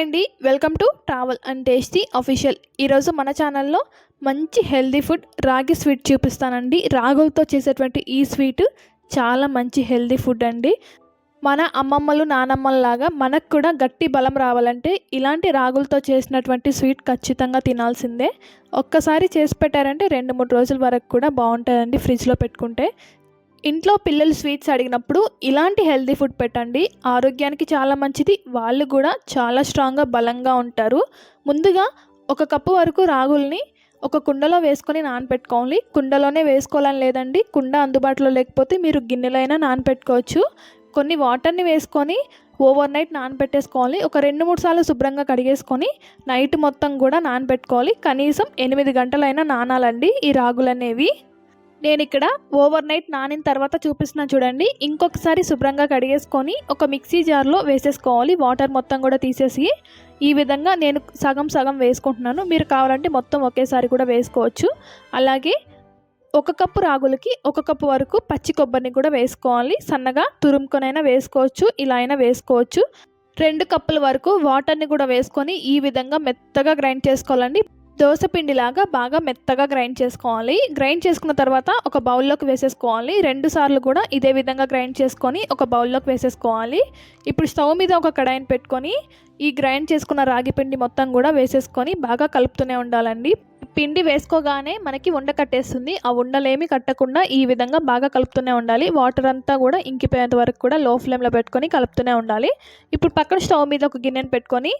Hi అండి. Welcome to travel and tasty official. ఈరోజు మన ఛానల్లో మంచి హెల్దీ ఫుడ్ రాగి స్వీట్ చూపిస్తానండి. రాగులతో చేసేటువంటి ఈ స్వీట్ చాలా మంచి హెల్దీ ఫుడ్ అండి. మన అమ్మమ్మలు నానమ్మలలాగా మనకు కూడా గట్టి బలం రావాలంటే ఇలాంటి రాగులతో చేసినటువంటి స్వీట్ ఖచ్చితంగా తినాల్సిందే. ఒక్కసారి చేసి పెట్టారంటే రెండు మూడు రోజుల వరకు కూడా బాగుంటుందండి ఫ్రిడ్జ్లో పెట్టుకుంటే. ఇంట్లో పిల్లలు స్వీట్స్ అడిగినప్పుడు ఇలాంటి హెల్దీ ఫుడ్ పెట్టండి. ఆరోగ్యానికి చాలా మంచిది. వాళ్ళు కూడా చాలా స్ట్రాంగ్గా బలంగా ఉంటారు. ముందుగా ఒక కప్పు వరకు రాగుల్ని ఒక కుండలో వేసుకొని నానపెట్టుకోవాలి. కుండలోనే వేసుకోవాలని లేదండి. కుండ అందుబాటులో లేకపోతే మీరు గిన్నెలో అయినా నానపెట్టుకోవచ్చు. కొన్ని వాటర్ని వేసుకొని ఓవర్ నైట్ నానబెట్టేసుకోవాలి ఒక రెండు మూడు సార్లు శుభ్రంగా కడిగేసుకొని నైట్ మొత్తం కూడా నానబెట్టుకోవాలి కనీసం ఎనిమిది గంటలైనా నానాలండి ఈ రాగులు అనేవి నేను ఇక్కడ ఓవర్ నైట్ నానిన తర్వాత చూపిస్తున్నా చూడండి. ఇంకొకసారి శుభ్రంగా కడిగేసుకొని ఒక మిక్సీ జార్లో వేసేసుకోవాలి. వాటర్ మొత్తం కూడా తీసేసి ఈ విధంగా నేను సగం సగం వేసుకుంటున్నాను. మీరు కావాలంటే మొత్తం ఒకేసారి కూడా వేసుకోవచ్చు. అలాగే ఒక కప్పు రాగులకి ఒక కప్పు వరకు పచ్చి కొబ్బరిని కూడా వేసుకోవాలి. సన్నగా తురుముకొనైనా వేసుకోవచ్చు. ఇలా అయినా వేసుకోవచ్చు. రెండు కప్పుల వరకు వాటర్ని కూడా వేసుకొని ఈ విధంగా మెత్తగా గ్రైండ్ చేసుకోవాలండి. దోశపిండిలాగా బాగా మెత్తగా గ్రైండ్ చేసుకోవాలి. గ్రైండ్ చేసుకున్న తర్వాత ఒక బౌల్లోకి వేసేసుకోవాలి. రెండు సార్లు కూడా ఇదే విధంగా గ్రైండ్ చేసుకొని ఒక బౌల్లోకి వేసేసుకోవాలి. ఇప్పుడు స్టవ్ మీద ఒక కడాయిని పెట్టుకొని ఈ గ్రైండ్ చేసుకున్న రాగి పిండి మొత్తం కూడా వేసేసుకొని బాగా కలుపుతూనే ఉండాలండి. పిండి వేసుకోగానే మనకి ఉండ కట్టేస్తుంది. ఆ ఉండలేమి కట్టకుండా ఈ విధంగా బాగా కలుపుతూనే ఉండాలి. వాటర్ అంతా కూడా ఇంకిపోయేంత వరకు కూడా లో ఫ్లేమ్లో పెట్టుకొని కలుపుతూనే ఉండాలి. ఇప్పుడు పక్కన స్టవ్ మీద ఒక గిన్నెను పెట్టుకొని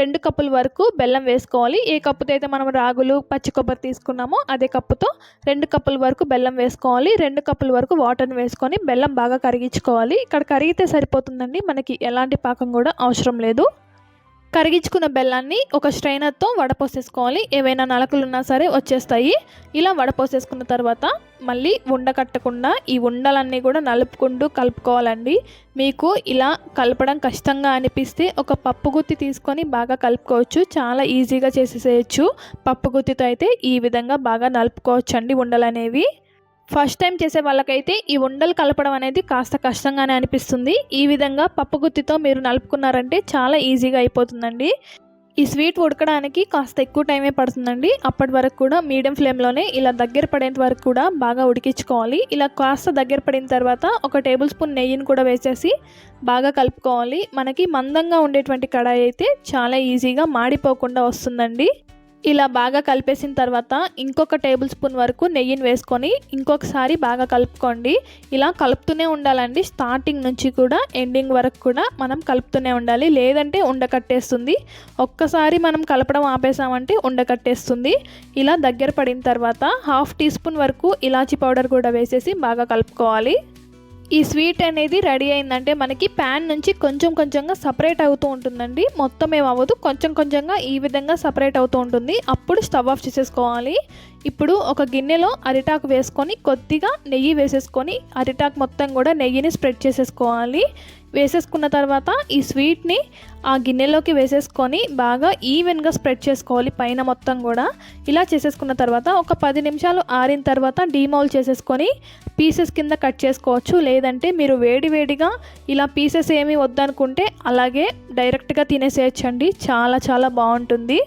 రెండు కప్పుల వరకు బెల్లం వేసుకోవాలి. ఏ కప్పుతో అయితే మనం రాగులు పచ్చి కొబ్బరి తీసుకున్నామో అదే కప్పుతో రెండు కప్పుల వరకు బెల్లం వేసుకోవాలి. రెండు కప్పుల వరకు వాటర్ని వేసుకొని బెల్లం బాగా కరిగించుకోవాలి. ఇక్కడ కరిగితే సరిపోతుందండి. మనకి ఎలాంటి పాకం కూడా అవసరం లేదు. కరిగించుకున్న బెల్లాన్ని ఒక స్ట్రైనర్తో వడపోసేసుకోవాలి. ఏవైనా నలకలు ఉన్నా సరే వచ్చేస్తాయి. ఇలా వడపోసేసుకున్న తర్వాత మళ్ళీ ఉండ కట్టకుండా ఈ ఉండలన్నీ కూడా నలుపుకుంటూ కలుపుకోవాలండి. మీకు ఇలా కలపడం కష్టంగా అనిపిస్తే ఒక పప్పు గుత్తి తీసుకొని బాగా కలుపుకోవచ్చు. చాలా ఈజీగా చేసేసేయచ్చు. పప్పు గుత్తితో అయితే ఈ విధంగా బాగా నలుపుకోవచ్చు అండి ఉండలనేవి. ఫస్ట్ టైం చేసే వాళ్ళకైతే ఈ ఉండలు కలపడం అనేది కాస్త కష్టంగానే అనిపిస్తుంది. ఈ విధంగా పప్పు గుత్తితో మీరు నలుపుకున్నారంటే చాలా ఈజీగా అయిపోతుందండి. ఈ స్వీట్ ఉడకడానికి కాస్త ఎక్కువ టైమే పడుతుందండి. అప్పటి వరకు కూడా మీడియం ఫ్లేమ్లోనే ఇలా దగ్గర పడేంత వరకు కూడా బాగా ఉడికించుకోవాలి. ఇలా కాస్త దగ్గర పడిన తర్వాత ఒక టేబుల్ స్పూన్ నెయ్యిని కూడా వేసేసి బాగా కలుపుకోవాలి. మనకి మందంగా ఉండేటువంటి కడాయి అయితే చాలా ఈజీగా మాడిపోకుండా వస్తుందండి. ఇలా బాగా కలిపేసిన తర్వాత ఇంకొక టేబుల్ స్పూన్ వరకు నెయ్యిని వేసుకొని ఇంకొకసారి బాగా కలుపుకోండి. ఇలా కలుపుతూనే ఉండాలండి. స్టార్టింగ్ నుంచి కూడా ఎండింగ్ వరకు కూడా మనం కలుపుతూనే ఉండాలి. లేదంటే ఉండకట్టేస్తుంది ఒక్కసారి మనం కలపడం ఆపేసామంటే ఉండకట్టేస్తుంది ఇలా దగ్గర పడిన తర్వాత హాఫ్ టీ స్పూన్ వరకు ఇలాచి పౌడర్ కూడా వేసేసి బాగా కలుపుకోవాలి. ఈ స్వీట్ అనేది రెడీ అయిందంటే మనకి ప్యాన్ నుంచి కొంచెం కొంచెంగా సపరేట్ అవుతూ ఉంటుందండి. మొత్తం ఏమవ్వదు కొంచెం కొంచెంగా ఈ విధంగా సపరేట్ అవుతూ ఉంటుంది. అప్పుడు స్టవ్ ఆఫ్ చేసేసుకోవాలి. ఇప్పుడు ఒక గిన్నెలో అరిటాకు వేసుకొని కొద్దిగా నెయ్యి వేసేసుకొని అరిటాకు మొత్తం కూడా నెయ్యిని స్ప్రెడ్ చేసేసుకోవాలి. వేసేసుకున్న తర్వాత ఈ స్వీట్ని ఆ గిన్నెలోకి వేసేసుకొని బాగా ఈవెన్గా స్ప్రెడ్ చేసుకోవాలి పైన మొత్తం కూడా. ఇలా చేసేసుకున్న తర్వాత ఒక పది నిమిషాలు ఆరిన తర్వాత డీమౌల్ చేసేసుకొని పీసెస్ కింద కట్ చేసుకోవచ్చు. లేదంటే మీరు వేడి వేడిగా ఇలా పీసెస్ ఏమీ వద్దనుకుంటే అలాగే డైరెక్ట్గా తినేసేయచ్చండి. చాలా చాలా బాగుంటుంది.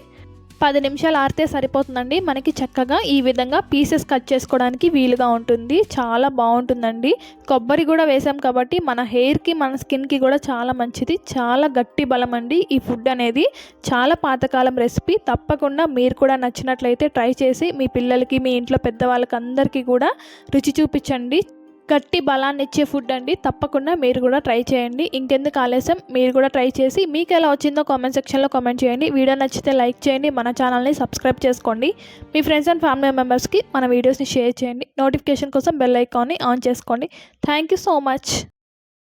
పది నిమిషాలు ఆరితే సరిపోతుందండి. మనకి చక్కగా ఈ విధంగా పీసెస్ కట్ చేసుకోవడానికి వీలుగా ఉంటుంది. చాలా బాగుంటుందండి. కొబ్బరి కూడా వేసాం కాబట్టి మన హెయిర్కి మన స్కిన్కి కూడా చాలా మంచిది. చాలా గట్టి బలం అండి ఈ ఫుడ్ అనేది. చాలా పాతకాలం రెసిపీ. తప్పకుండా మీరు కూడా నచ్చినట్లయితే ట్రై చేసి మీ పిల్లలకి మీ ఇంట్లో పెద్దవాళ్ళకి అందరికీ కూడా రుచి చూపించండి. గట్టి బలాన్ని ఇచ్చే ఫుడ్ అండి. తప్పకుండా మీరు కూడా ట్రై చేయండి. ఇంకెందుకు ఆలస్యం? మీరు కూడా ట్రై చేసి మీకు ఎలా వచ్చిందో కామెంట్ సెక్షన్లో కామెంట్ చేయండి. వీడియో నచ్చితే లైక్ చేయండి. మన ఛానల్ని సబ్స్క్రైబ్ చేసుకోండి. మీ ఫ్రెండ్స్ అండ్ ఫ్యామిలీ మెంబర్స్కి మన వీడియోస్ని షేర్ చేయండి. నోటిఫికేషన్ కోసం బెల్ ఐకాన్ని ఆన్ చేసుకోండి. Thank you so much